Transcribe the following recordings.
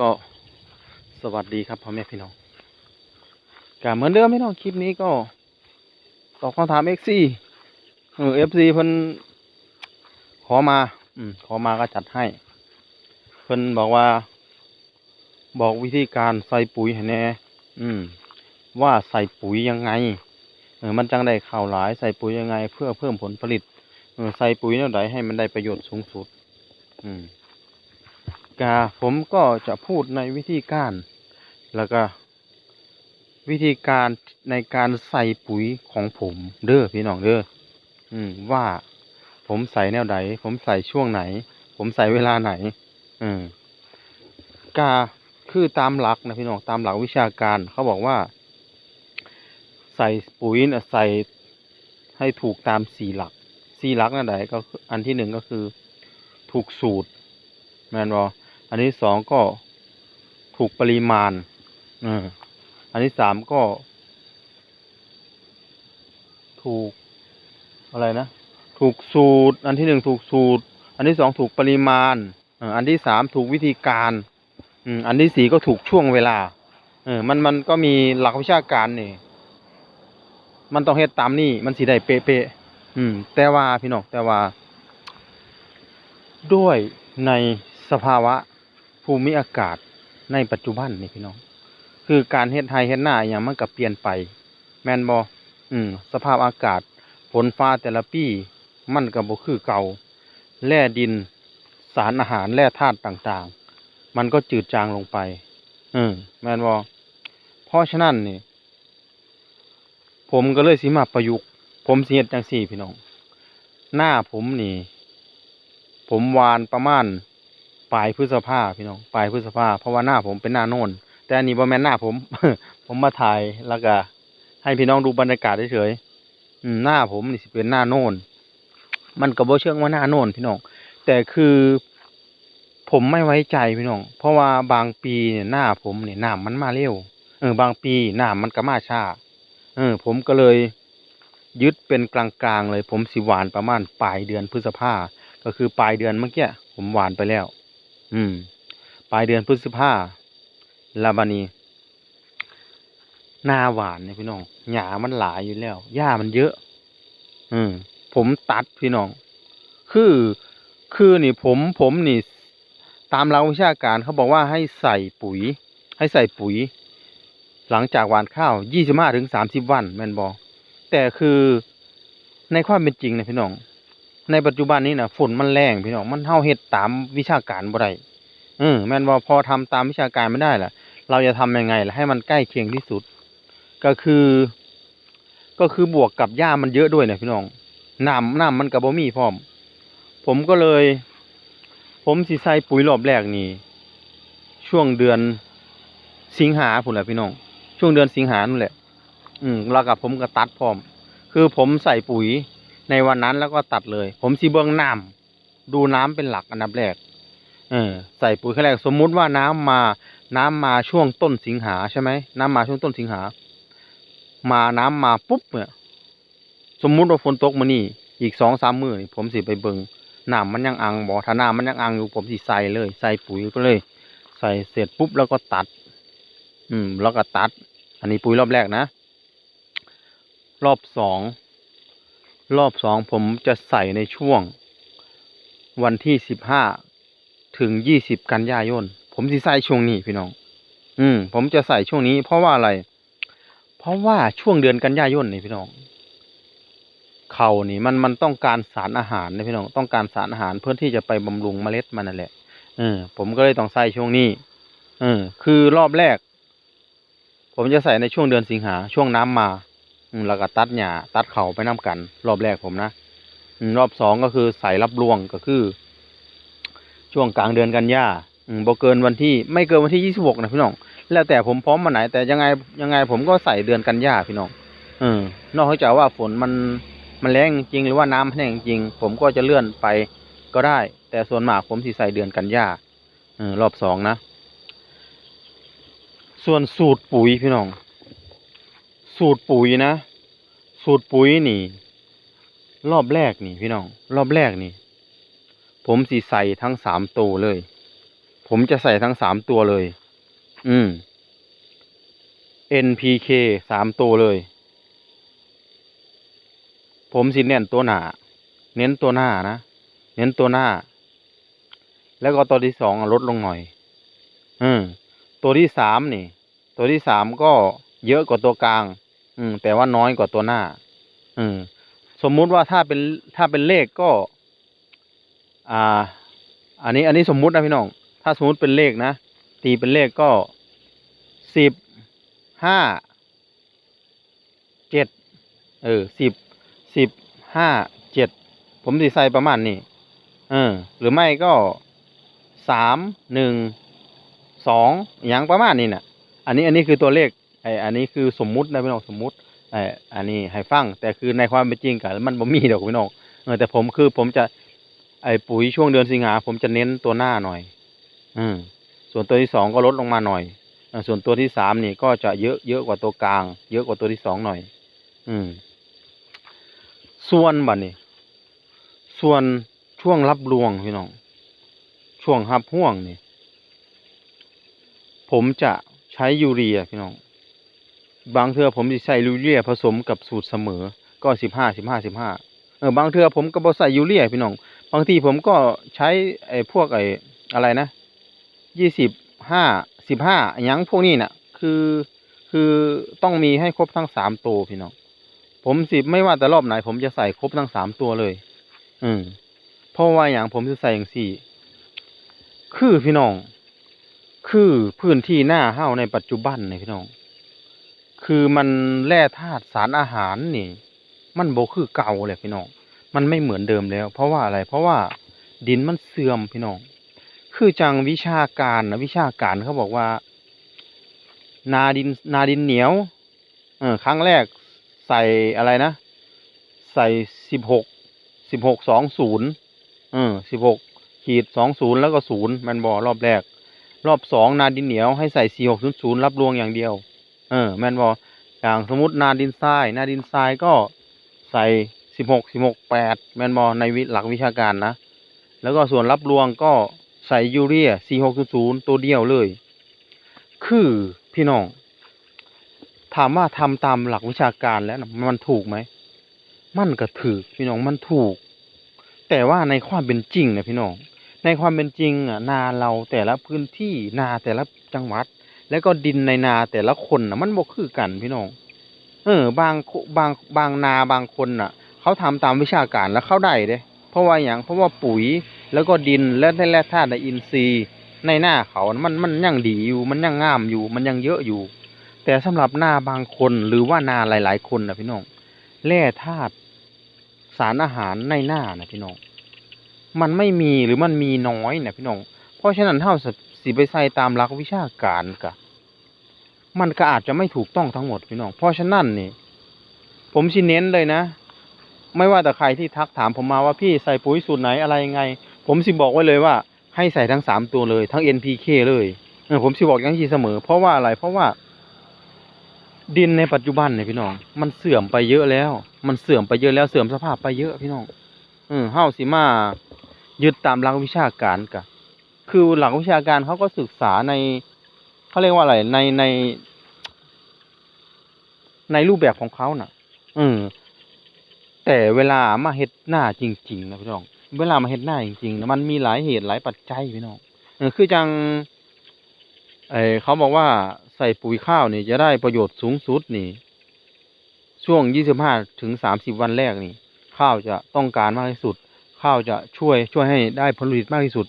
ก็สวัสดีครับพ่อแม่พี่น้องกเหมือนเดิมพี่น้องคลิปนี้ก็ตอบคำถามเอ็กซี่เออเอฟซีเพิ่นขอมา อืมขอมาก็จัดให้ เพิ่นบอกว่า บอกวิธีการใส่ปุ๋ยให้แน่อืม ว่าใส่ปุ๋ยยังไงเออมันจังได้ข่าวหลายใส่ปุ๋ยยังไง เพื่อเพิ่มผลผลิตเออใส่ปุ๋ยแนวใดให้มันได้ประโยชน์สูงสุด อืม กาผมก็จะพูดในวิธีการแล้วก็ วิธีการในการใส่ปุ๋ยของผมเด้อพี่น้องเด้ออืมว่าผมใส่แนวใดผมใส่ช่วงไหน ผมใส่เวลาไหน อืมกาคือตามหลักนะพี่น้องตามหลักวิชาการเขาบอกว่า ใส่ปุ๋ยนะใส่ให้ถูกตามสี่หลักสี่หลักนั่นใดก็ออันที่หนึ่งก็คือ ถูกสูตรแมนบอ อันที่สองก็ถูกปริมาณอันที่สามก็ ถูกอะไรนะ ถูกสูตร อันที่หนึ่งถูกสูตร อันที่สองถูกปริมาณอันที่สามถูกวิธีการอันที่สี่ก็ถูกช่วงเวลา เออ มันมันก็มีหลักวิชาการนี่มันต้องเฮ็ดตามนี่มันสิได้เป๊ะๆอืม แต่ว่าพี่น้องแต่ว่า ด้วยในสภาวะ ภูมิอากาศในปัจจุบันนี่พี่น้อง คือการเฮ็ดไทยเฮ็ดหน้าอย่างมันก็เปลี่ยนไป แมนบ่อืม สภาพอากาศฝนฟ้าแต่ละปีมันก็บ่คือเก่าแร่ดิน สารอาหารแร่ธาตุต่างๆ มันก็จืดจางลงไป อืมแมนบ่เพราะฉะนั้นนี่ ผมก็เลยสิมาประยุกต์ผมสิเฮ็ดจังซี่พี่น้อง หน้าผมนี่ ผมหวานประมาณ ปลายพฤษภาพี่น้องปลายพฤษภาเพราะว่าหน้าผมเป็นหน้าโน่นแต่อันนี้บ่แม่นหน้าผม ผมมาถ่ายแล้วก็ให้พี่น้องดูบรรยากาศเฉยๆหน้าผมนี่สิเป็นหน้าโน่นมันก็บ่เชิงว่าหน้าโน่นพี่น้องแต่คือผมไม่ไว้ใจพี่น้อง เพราะว่าบางปีเนี่ยหน้าผมเนี่ยหน้ำมันมาเร็ว เออ บางปีหน้ำมันก็มาช้า เออ ผมก็เลยยึดเป็นกลางๆเลย ผมสิหวานประมาณปลายเดือนพฤษภา ก็คือปลายเดือนเมื่อกี้ผมหวานไปแล้ว อืม ปลายเดือนพฤษภาลาบานีหน้าหวานเนี่ยพี่น้องหญ้ามันหลายอยู่แล้วหญ้ามันเยอะ อืม ผมตัดพี่น้อง คือ คือนี่ผม ผมนี่ ตามหลักวิชาการเขาบอกว่าให้ใส่ปุ๋ย ให้ใส่ปุ๋ย หลังจากหวานข้าวยี่สิบห้าถึงสามสิบวันแม่นบอแต่คือในความเป็นจริงนะพี่น้อง ในปัจจุบันนี้นะฝนมันแรงพี่น้องมันเฮาเฮ็ดตามวิชาการบ่ได้เออแม่นบ่พอทำตามวิชาการไม่ได้ล่ะ เราจะทำยังไงล่ะให้มันใกล้เคียงที่สุด ก็คือ ก็คือบวกกับหญ้ามันเยอะด้วยนะพี่น้องน้ำน้ำมันก็บ่มีพร้อม ผมก็เลย ผมสิใส่ปุ๋ยรอบแรกนี่ช่วงเดือนสิงหาพุ่นแหละพี่น้อง ช่วงเดือนสิงหานั่นแหละ อืมแล้วก็ผมก็ตัดพร้อม คือผมใส่ปุ๋ย ในวันนั้นแล้วก็ตัดเลย ผมสีเบื้องน้ำดูน้ำเป็นหลักอันดับแรกเออใส่ปุ๋ยครั้งแรกสมมุติว่าน้ำมาน้ำมาช่วงต้นสิงหาใช่ไหมน้ำมาช่วงต้นสิงหา มาน้ำมาปุ๊บเนี่ยสมมุติว่าฝนตกมานี่อีกสองสามมือนี่ผมสิไปเบิงน้ำมันยังอังบ่ถ้าน้ำมันยังอังอยู่ผมสิใส่เลย ใส่ปุ๋ยก็เลย ใส่เสร็จปุ๊บแล้วก็ตัด อืม แล้วก็ตัด อันนี้ปุ๋ยรอบแรกนะ รอบสอง รอบสองผมจะใส่ในช่วง วันที่สิบห้าถึงยี่สิบกันยายน ผมจะใส่ช่วงนี้พี่น้อง อืม ผมจะใส่ช่วงนี้ เพราะว่าอะไร เพราะว่าช่วงเดือนกันยายนนี่พี่น้องเขานี่มันมันต้องการสารอาหารนะพี่น้องต้องการสารอาหารเพื่อที่จะไปบำรุงเมล็ดมันนั่นแหละเออผมก็เลยต้องใส่ช่วงนี้เออคือรอบแรก ผมจะใส่ในช่วงเดือนสิงหาช่วงน้ำมา แล้วก็ตัดหญ้าตัดเขาไปน้ากัน รอบแรกผมนะรอบสองก็คือใส่รับรวงก็คือ ช่วงกลางเดือนกันยาอืมบ่เกินวันที่ไม่เกินวันที่ยี่สิบหกนะพี่น้อง แล้วแต่ผมพร้อมมาไหน แต่ยังไงยังไงผมก็ใส่เดือนกันยาพี่น้องเออนอกจากว่าฝนมันมันแรงจริงหรือว่าน้ำแห้งจริง ผมก็จะเลื่อนไปก็ได้ แต่ส่วนมากผมสิใส่เดือนกันยาออรอบสองนะ ส่วนสูตรปุ๋ยพี่น้อง สูตรปุ๋ยนะ สูตรปุ๋ยนี่ รอบแรกนี่พี่น้อง รอบแรกนี่ ผมสีใส่ทั้งสามตัวเลย ผมจะใส่ทั้งสามตัวเลย อืม NPK สามตัวเลย ผมสิเน้นตัวหนาเน้นตัวหน้านะ เน้นตัวหน้า แล้วก็ตัวที่สองลดลงหน่อย อืม ตัวที่สามนี่ ตัวที่สามก็เยอะกว่าตัวกลาง อืม แต่ว่าน้อยกว่าตัวหน้า อืม สมมุติว่าถ้าเป็นถ้าเป็นเลขก็ อ่า อันนี้ อันนี้สมมุตินะพี่น้อง ถ้าสมมุติเป็นเลขนะตีเป็นเลขก็สิบห้าเจ็ดเออสิบสิบห้าเจ็ดผมสิใส่ประมาณนี้เออ หรือไม่ก็สามหนึ่งสองอย่างประมาณนี้น่ะ อันนี้อันนี้คือตัวเลข ไออันนี้คือสมมุตินะพี่น้องสมมุติไออันนี้ให้ฟัง แต่คือในความเป็นจริงกันมันบ่มีดอกพี่น้องเออแต่ผมคือผมจะ ไอปุ๋ยช่วงเดือนสิงหาผมจะเน้นตัวหน้าหน่อย อืมส่วนตัวที่สองก็ลดลงมาหน่อยส่วนตัวที่สามนี่ก็จะเยอะเยอะกว่าตัวกลาง เยอะกว่าตัวที่สองหน่อย อืม ส่วนบัดนี้ ส่วนช่วงรับรวงพี่น้อง ช่วงรับห่วงนี่ ผมจะใช้ยูเรียพี่น้อง บางเทื่อผมจะใส่ยูเรียผสมกับสูตรเสมอ ก็สิบห้าสิบห้าสิบห้าเออบางเทื่อผมก็บ่ใส่ยูเรียพี่น้อง บางทีผมก็ใช้ไอ้พวกไอ้อะไรนะยี่สิบห้าสิบห้ายังพวกนี้น่ะ คือคือต้องมีให้ครบทั้งสามตัวพี่น้อง ผมสิไม่ว่าแต่รอบไหน ผมจะใส่ครบทั้งสามตัวเลย อืมเพราะว่าอย่างผมจะใส่อย่างสี่ คือพี่น้อง คือพื้นที่หน้าเฮ้าในปัจจุบันเนี่ยพี่น้อง คือมันแร่ธาตุสารอาหารนี่ มันโบคือเก่าเลยพี่น้อง มันไม่เหมือนเดิมแล้ว เพราะว่าอะไร เพราะว่าดินมันเสื่อมพี่น้อง คือจังวิชาการนะวิชาการเขาบอกว่า นาดินนาดินเหนียว เออครั้งแรกใส่อะไรนะ ใส่สิบหกสิบหกสองศูนย์เออสิบหกขีดสองศูนย์แล้วก็ศูนย์แมนบอรอบแรก รอบสองนาดินเหนียวให้ใส่สี่หกศูนย์ศูนย์รับรวงอย่างเดียว เออแมนบออย่างสมมตินาดินทรายนาดินทรายก็ใส่สิบหกสิบหกแปดแมนบอในวิหลักวิชาการนะ แล้วก็ส่วนรับรวงก็ใส่ยูเรียสี่หกศูนย์ตัวเดียวเลย คือพี่น้อง ถามว่าทำตามหลักวิชาการแล้วนะมันถูกไหม มันก็ถูกพี่น้องมันถูก แต่ว่าในความเป็นจริงนะพี่น้อง ในความเป็นจริงอะนาเราแต่ละพื้นที่นาแต่ละจังหวัด แล้วก็ดินในนาแต่ละคนน่ะมันบ่คือกันพี่น้อง เออ บางบางบางนาบางคนน่ะ เขาทำตามวิชาการแล้วเข้าได้เด้ เพราะว่าอย่างเพราะว่าปุ๋ยแล้วก็ดินและแร่ธาตุในอินทรีย์ในหน้าเขามันมันยังดีอยู่มันยังงามอยู่ มันยังเยอะอยู่ แต่สำหรับนาบางคนหรือว่านาหลาย ๆ คนนะพี่น้องแร่ธาตุสารอาหารในหน้านะพี่น้องมันไม่มีหรือมันมีน้อยนะพี่น้อง เพราะฉะนั้นเท่า สิไปใส่ตามหลักวิชาการกะ มันก็อาจจะไม่ถูกต้องทั้งหมดพี่น้อง เพราะฉะนั้นนี่ ผมชิเน้นเลยนะ ไม่ว่าแต่ใครที่ทักถามผมมาว่าพี่ใส่ปุ๋ยสูตรไหนอะไรยังไง ผมสิบอกไว้เลยว่า ให้ใส่ทั้งสามตัวเลย ทั้ง NPK เลยผมสิบอกอยังที่เสมอ เพราะว่าอะไร เพราะว่า ดินในปัจจุบันเนี่ยพี่น้อง มันเสื่อมไปเยอะแล้ว มันเสื่อมไปเยอะแล้วเสื่อมสภาพไปเยอะพี่น้องเออเฮาสิมายึดตามหลักวิชาการกะ คือหลักวิชาการเขาก็ศึกษาในเขาเรียกว่าอะไรในใน ในรูปแบบของเขาน่ะ อืมแต่เวลามาเฮ็ดหน้าจริง ๆ นะพี่น้อง เวลามาเฮ็ดหน้าจริงๆนะมันมีหลายเหตุหลายปัจจัยพี่น้องคือจังเอเขาบอกว่าใส่ปุ๋ยข้าวนี่จะได้ประโยชน์สูงสุดนี่ ช่วง25ถึง30วันแรกนี่ ข้าวจะต้องการมากที่สุด ข้าวจะช่วยช่วยให้ได้ผลผลิตมากที่สุด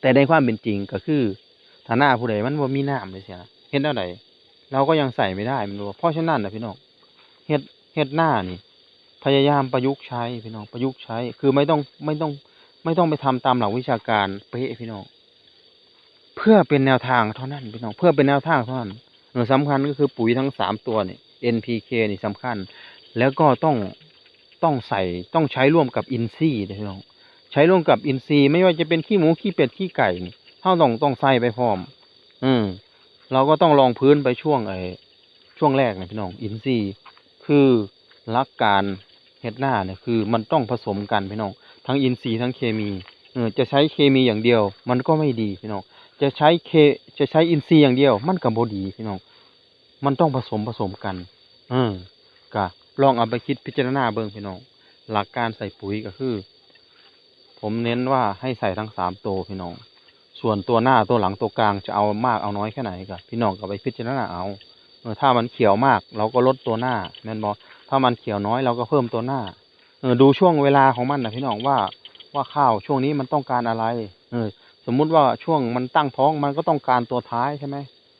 แต่ในความเป็นจริงก็คือถ้าน้าผู้ใดมันบ่มีน้ำเลยเสียนะเฮ็ดแนวใดเราก็ยังใส่ไม่ได้มันบ่เพราะฉะนั้นนะพี่น้องเฮ็ดเฮ็ดหน้านี่ พยายามประยุกต์ใช้พี่น้องประยุกต์ใช้ คือไม่ต้องไม่ต้องไม่ต้องไปทำตามหลักวิชาการเป๊ะพี่น้องเพื่อเป็นแนวทางเท่านั้นพี่น้องเพื่อเป็นแนวทางเท่านั้นเออสำคัญก็คือปุ๋ยทั้งสามตัวนี่ NPK นี่สำคัญ แล้วก็ต้องต้องใส่ต้องใช้ร่วมกับอินทรีย์นะพี่น้อง ช้ร่วมกับอินทรีย์ไม่ว่าจะเป็นขี้หมูขี้เป็ดขี้ไก่นี่เท่าต้องต้องใส่ไปพร้อม อืม เราก็ต้องลองพื้นไปช่วงไอ้ช่วงแรกนะพี่น้อง อินทรีย์คือหลักการเฮ็ดหน้าเนี่ยคือ มันต้องผสมกันพี่น้อง ทั้งอินทรีย์ทั้งเคมีเออจะใช้เคมีอย่างเดียว มันก็ไม่ดีพี่น้อง จะใช้เคจะใช้อินทรีย์อย่างเดียว มันก็บ่ดีพี่น้อง มันต้องผสมผสมกันเออก็ลองเอาไปคิดพิจารณาเบิ่งพี่น้อง หลักการใส่ปุ๋ยก็คือ ผมเน้นว่าให้ใส่ทั้งสามตัวพี่น้อง ส่วนตัวหน้าตัวหลังตัวกลางจะเอามากเอาน้อยแค่ไหนก็พี่น้องก็ไปพิจารณาเอาเออถ้ามันเขียวมากเราก็ลดตัวหน้าแมนบ่ถ้ามันเขียวน้อยเราก็เพิ่มตัวหน้าเออดูช่วงเวลาของมันนะพี่น้องว่าว่าข้าวช่วงนี้มันต้องการอะไร เออ สมมุติว่าช่วงมันตั้งท้องมันก็ต้องการตัวท้ายใช่ไหม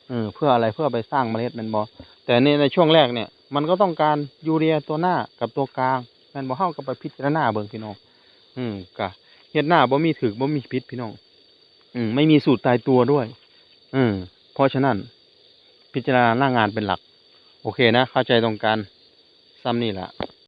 เออเพื่ออะไรเพื่อไปสร้างเมล็ดแมนบอแต่ในในช่วงแรกเนี่ย มันก็ต้องการยูเรียตัวหน้ากับตัวกลางแมนบอเข้ากับไปพิจารณาเบิ่งพี่น้อง อืมกะ เฮ็ดหน้าบ่มีถึกบ่มีพิษพี่น้อง อืมไม่มีสูตรตายตัวด้วยอืมเพราะฉะนั้น พิจารณาหน้างานเป็นหลัก โอเคนะ เข้าใจตรงกันซ้ำนี่แหละ